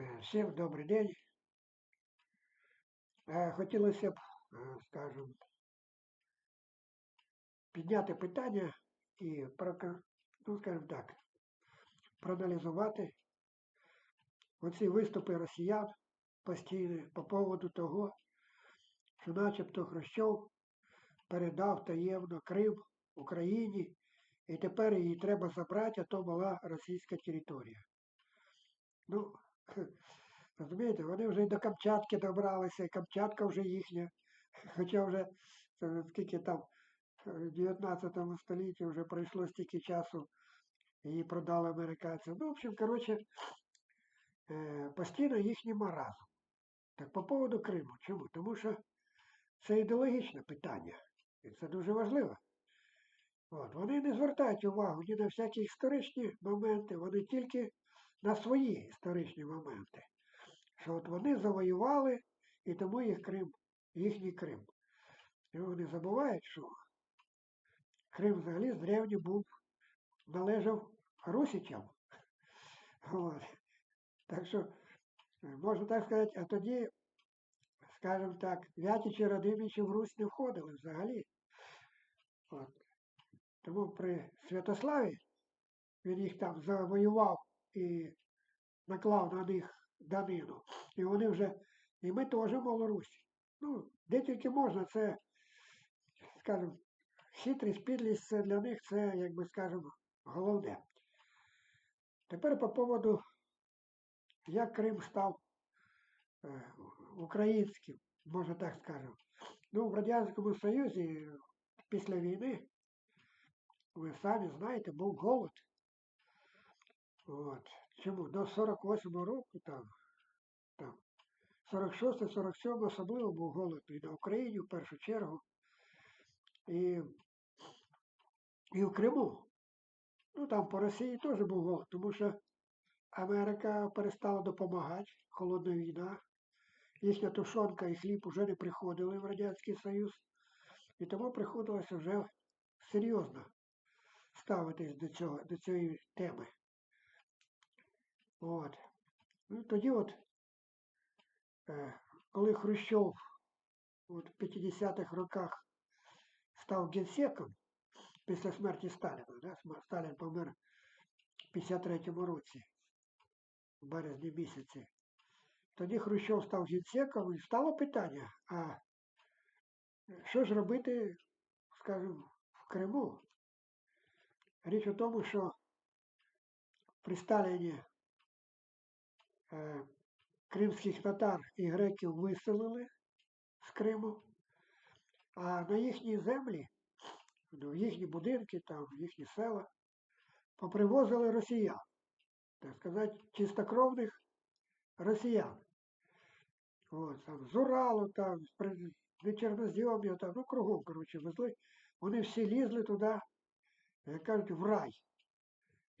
Е, Всім добрий день. Е, Хотілося б, е, скажімо, підняти питання і ну, скажімо так, проаналізувати оці виступи росіян постійні по поводу того, що начебто Хрущов передав таємно Крим Україні, і тепер її треба забрати, а то була російська територія. Ну, розумієте, вони вже й до Камчатки добралися, і Камчатка вже їхня. Хоча вже е, скільки там е, в 19 столітті вже пройшло стільки часу, її продали американцям. Ну, в общем, коротше, е, постійно їхній маразм. Так по поводу Криму. Чому? Тому що це ідеологічне питання. І це дуже важливо. От, вони не звертають увагу ні на всякі історичні моменти, вони тільки на свої історичні моменти. Що от вони завоювали, і тому їх Крим, їхній Крим. І вони забувають, що Крим взагалі з древні був, належав Русичам. От. Так що, можна так сказати, а тоді, скажімо так, Вятичі Радимичі в Русь не входили взагалі. От. Тому при Святославі він їх там завоював і наклав на них данину. І вони вже, і ми теж Малорусі. Ну, де тільки можна, це, скажімо, хитрість, підлість, це для них це, як би скажемо, головне. Тепер по поводу, як Крим став е, українським, можна так скажемо. Ну, в Радянському Союзі після війни, ви самі знаєте, був голод. От. Чому? До 48 року там, там 46-47 особливо був голод і на Україні в першу чергу. І, і в Криму. Ну там по Росії теж був голод, тому що Америка перестала допомагати, холодна війна. Їхня тушонка і хліб вже не приходили в Радянський Союз. І тому приходилося вже серйозно ставитись до цього, до цієї теми. От. Ну, тоді от, е, коли Хрущов от, в 50-х роках став генсеком після смерті Сталіна, да? Сталін помер в 53-му році, в березні місяці, тоді Хрущов став генсеком і стало питання, а що ж робити, скажімо, в Криму? Річ у тому, що при Сталіні е, кримських татар і греків виселили з Криму, а на їхні землі, ну, в їхні будинки, там, в їхні села, попривозили росіян, так сказати, чистокровних росіян. От, там, з Уралу, там, з від там, ну, кругом, коротше, везли. Вони всі лізли туди, як кажуть, в рай.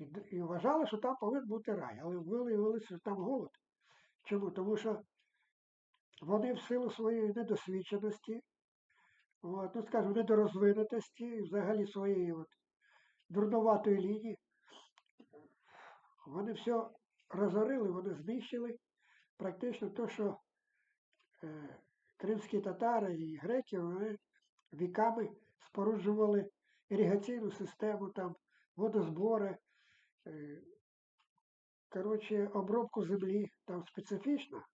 І, і вважали, що там повинен бути рай, але виявилося, що там голод. Чому? Тому що вони в силу своєї недосвідченості, от, ну, скажімо, недорозвинутості, взагалі своєї от, дурноватої лінії, вони все розорили, вони знищили практично те, що е, кримські татари і греки вони віками споруджували іригаційну систему, там, водозбори, коротше, обробку землі там специфічна,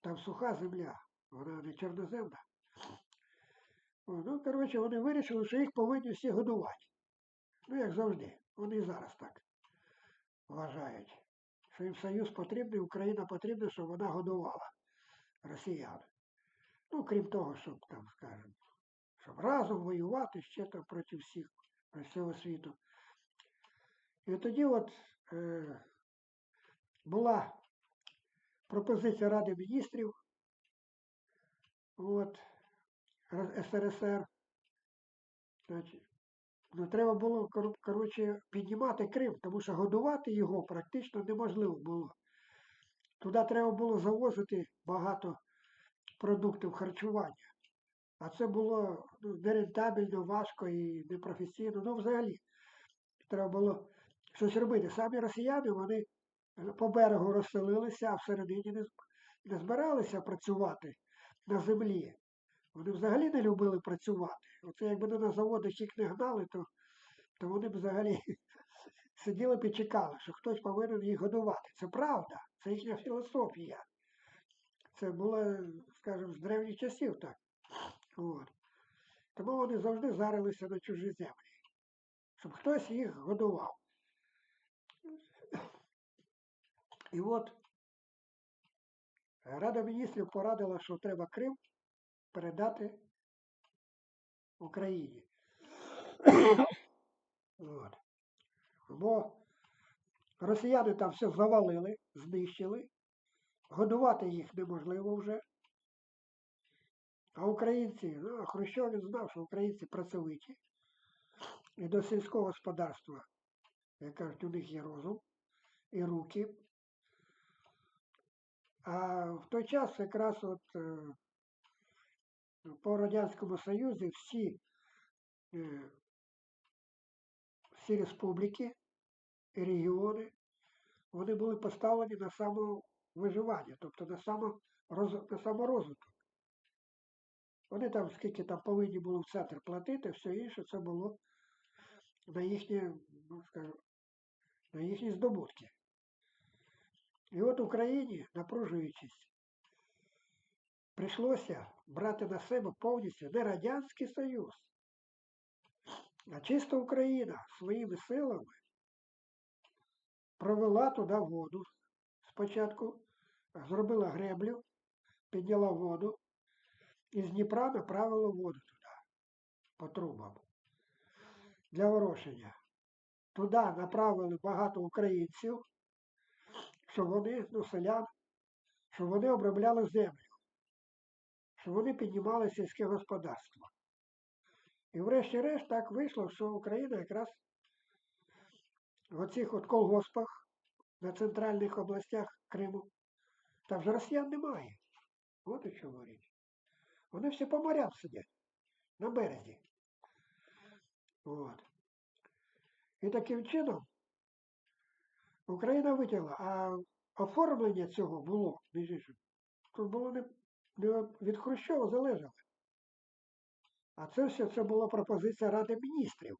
там суха земля, вона не чорноземна. Ну, коротше, вони вирішили, що їх повинні всі годувати. Ну, як завжди, вони і зараз так вважають, що їм Союз потрібний, Україна потрібна, щоб вона годувала росіян. Ну, крім того, щоб там, скажімо, щоб разом воювати ще там проти всіх, всього світу. І тоді от е, була пропозиція Ради міністрів от, СРСР. Значить, ну, треба було кор- коротше, піднімати Крим, тому що годувати його практично неможливо було. Туди треба було завозити багато продуктів харчування. А це було ну, нерентабельно, важко і непрофесійно. Ну, взагалі, треба було щось робити. Самі росіяни, вони по берегу розселилися, а всередині не, збиралися працювати на землі. Вони взагалі не любили працювати. Оце якби на заводах їх не гнали, то, то вони б взагалі сиділи і чекали, що хтось повинен їх годувати. Це правда, це їхня філософія. Це було, скажімо, з древніх часів так. От. Тому вони завжди зарилися на чужі землі, щоб хтось їх годував. І от Рада міністрів порадила, що треба Крим передати Україні. От. Бо росіяни там все завалили, знищили, годувати їх неможливо вже. А українці, ну, а Хрущов він знав, що українці працьовиті. І до сільського господарства, як кажуть, у них є розум і руки. А в той час якраз от е, по Радянському Союзі всі, е, всі республіки і регіони, вони були поставлені на самовиживання, тобто на, на саморозвиток. Вони там, скільки там повинні були в центр платити, все інше це було на їхні, ну, скажімо, на їхні здобутки. І от Україні, напружуючись, прийшлося брати на себе повністю не Радянський Союз, а чисто Україна своїми силами провела туди воду. Спочатку зробила греблю, підняла воду і з Дніпра направила воду туди, по трубам, для орошення. Туди направили багато українців, щоб вони, ну, селян, щоб вони обробляли землю, щоб вони піднімали сільське господарство. І врешті-решт так вийшло, що Україна якраз в оцих от колгоспах на центральних областях Криму, там же росіян немає. От і що говорить. Вони всі по морям сидять на березі. От. І таким чином Україна витягла, а оформлення цього було, між іншим, тут було не, не від Хрущова залежало. А це все це була пропозиція Ради міністрів.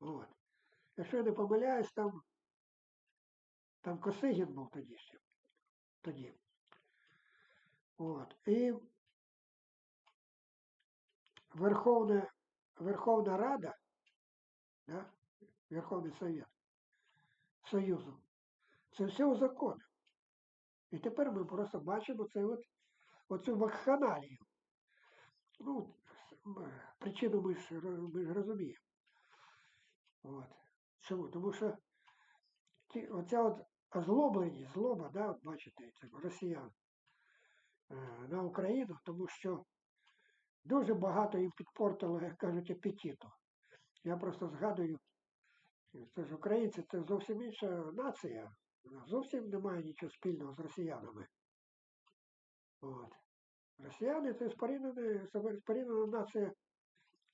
От. Якщо я не помиляюсь, там, там Косигін був тоді ще. Тоді. От. І Верховна, Верховна Рада, да, Верховний Совет Союзу, це все узаконив. І тепер ми просто бачимо це от, оцю вакханалію. Ну, причину ми ж, ми ж розуміємо. От. Чому? Тому що ті, оця от озлобленість, злоба, да, от бачите, росіян е, на Україну, тому що дуже багато їм підпортило, як кажуть, апетиту. Я просто згадую, це ж українці, це зовсім інша нація. Зовсім немає нічого спільного з росіянами. От. Росіяни це споріднена нація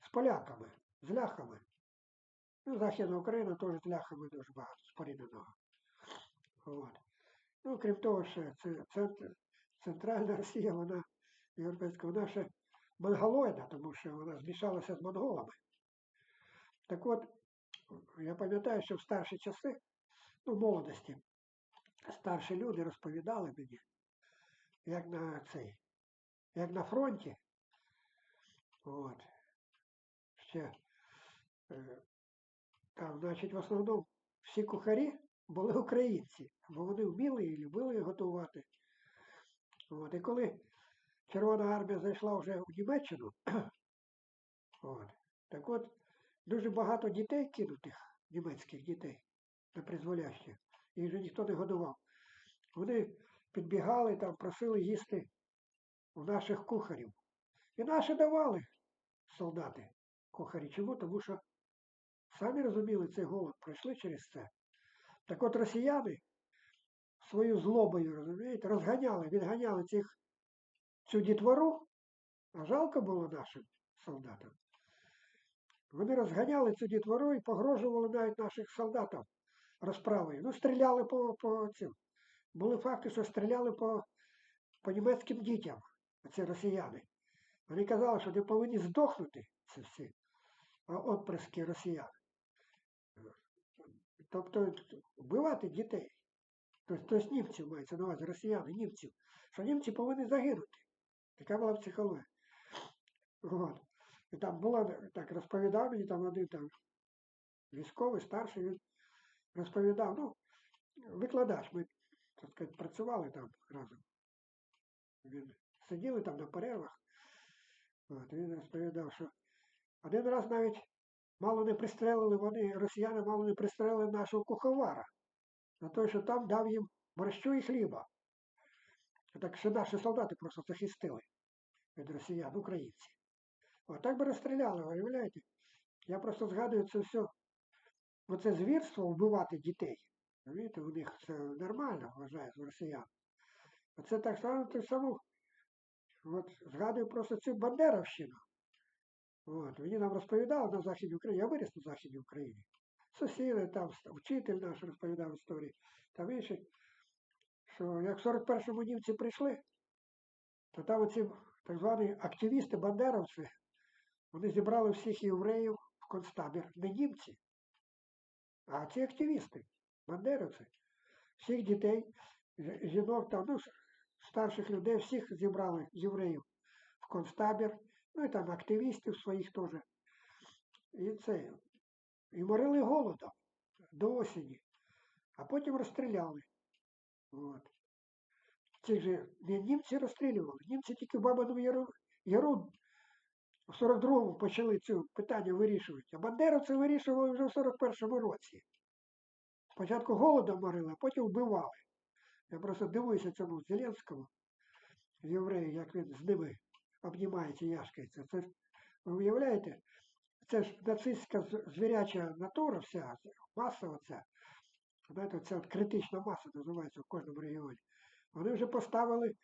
з поляками, з ляхами. Ну, Західна Україна теж з ляхами дуже багато спорідненого. От. Ну, крім того, що це, це, Центральна Росія, вона європейська, вона ще монголоїдна, тому що вона змішалася з монголами. Так от, я пам'ятаю, що в старші часи, ну, в молодості, старші люди розповідали мені, як на цей, як на фронті, от, ще е, там, значить, в основному всі кухарі були українці, бо вони вміли і любили готувати. От, і коли Червона армія зайшла вже в Німеччину, от, так от дуже багато дітей кинутих, німецьких дітей, на призволяще, їх вже ніхто не годував. Вони підбігали там, просили їсти у наших кухарів. І наші давали солдати кухарі. Чому? Тому що самі розуміли цей голод, пройшли через це. Так от росіяни свою злобою, розумієте, розганяли, відганяли цих, цю дітвору, а жалко було нашим солдатам. Вони розганяли цю дітвору і погрожували навіть наших солдатам. розправою. Ну, стріляли по, по цим. Були факти, що стріляли по, по німецьким дітям, оці росіяни. Вони казали, що вони повинні здохнути, ці всі отпрыски росіян. Тобто вбивати дітей. Тобто, тобто німців мається на увазі, росіян, німців. Що німці повинні загинути. Така була психологія. От. І там було, так розповідав мені там один там військовий, старший, він розповідав, ну, викладач, ми, так сказати, працювали там разом. Він сиділи там на перервах. От, він розповідав, що один раз навіть мало не пристрелили вони, росіяни мало не пристрелили нашого куховара на те, що там дав їм борщу і хліба. Так що наші солдати просто захистили від росіян, українці. От так би розстріляли, виявляєте? Я просто згадую це все. Оце звірство вбивати дітей. Розумієте, у них це нормально, вважають росіян. Оце так само те саме. От згадую просто цю Бандеровщину. От, мені нам розповідали на Західній Україні, я виріс на Західній Україні. Сусіди, там вчитель наш розповідав історії, там інші, що як в 41-му німці прийшли, то там оці так звані активісти, бандеровці, вони зібрали всіх євреїв в концтабір. Не німці, а ці активісти, бандеровці, всіх дітей, жінок, там, ну, старших людей, всіх зібрали євреїв в концтабір, ну і там активістів своїх теж. І це. І морили голодом до осені, а потім розстріляли. От. Ці ж не німці розстрілювали, німці тільки в Бабиному Яру, Яру в 42-му почали це питання вирішувати. А бандеровці вирішували вже в 41-му році. Спочатку голодом морили, а потім вбивали. Я просто дивуюся цьому Зеленському, єврею, як він з ними обнімається, яшкається. Це, ви уявляєте, це ж нацистська звіряча натура вся, масова ця, знаєте, ця критична маса називається в кожному регіоні. Вони вже поставили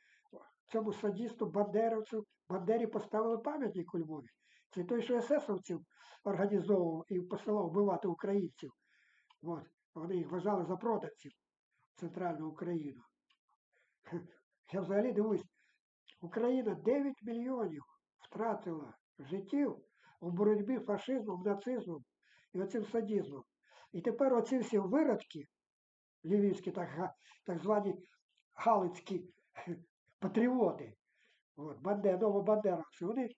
цьому садісту, бандеровцю, Бандері поставили пам'ятник у Львові. Це той, що есесовців організовував і посилав вбивати українців. От. Вони їх вважали за продавців в центральну Україну. Я взагалі дивуюсь, Україна 9 мільйонів втратила життів у боротьбі фашизмом, нацизмом і оцим садізмом. І тепер оці всі виродки, львівські, так, так звані галицькі патріоти, от, банде, новобандеровці, вони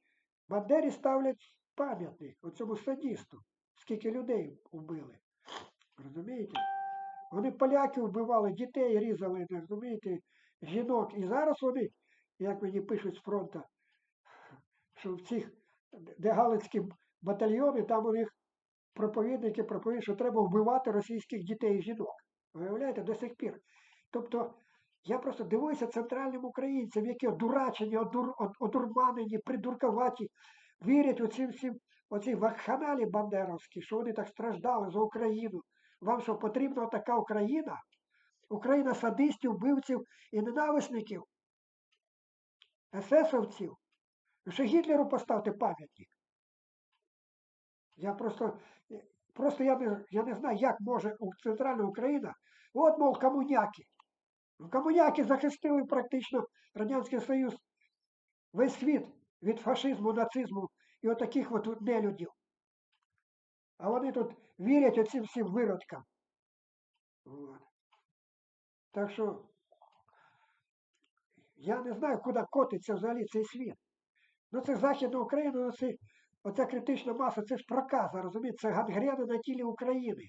Бандері ставлять пам'ятник оцьому садісту, скільки людей вбили. Розумієте? Вони поляків вбивали, дітей різали, розумієте, жінок. І зараз вони, як мені пишуть з фронту, що в цих, де Галицькі батальйони, там у них проповідники проповідують, що треба вбивати російських дітей і жінок. Виявляєте, до сих пір. Тобто я просто дивуюся центральним українцям, які одурачені, одур, одурманені, придурковаті, вірять оцим всім, оцій вакханалі бандеровській, що вони так страждали за Україну. Вам що потрібна така Україна? Україна садистів, вбивців і ненависників, есесовців. Ще Гітлеру поставте пам'ятник. Я просто просто я не я не знаю, як може Центральна Україна. От, мов, комуняки. Комуняки захистили практично Радянський Союз, весь світ від фашизму, нацизму і отаких от, от нелюдів. А вони тут вірять оцим всім виродкам. От. Так що я не знаю, куди котиться взагалі цей світ. Ну це Західна Україна, ну це оця критична маса, це ж проказа, розумієте, це гангрена на тілі України.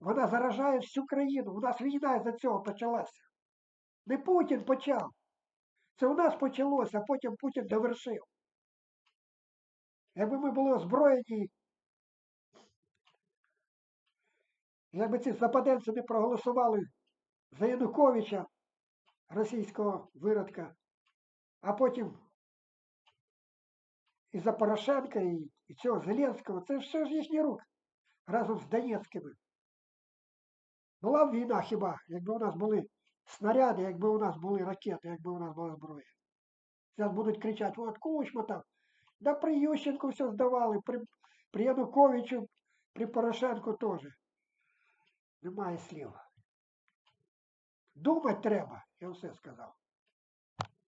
Вона заражає всю країну. У нас війна за цього почалася. Не Путін почав. Це у нас почалося, а потім Путін довершив. Якби ми були озброєні, якби ці западенці не проголосували за Януковича, російського виродка, а потім і за Порошенка, і, і цього Зеленського, це все ж їхні руки разом з Донецькими. Була б війна хіба, якби у нас були снаряди, якби у нас були ракети, якби у нас була зброя. Зараз будуть кричати, от Кучма там. Да при Ющенку все здавали, при, при Януковичу, при Порошенку теж. Немає слів. Думати треба, я все сказав.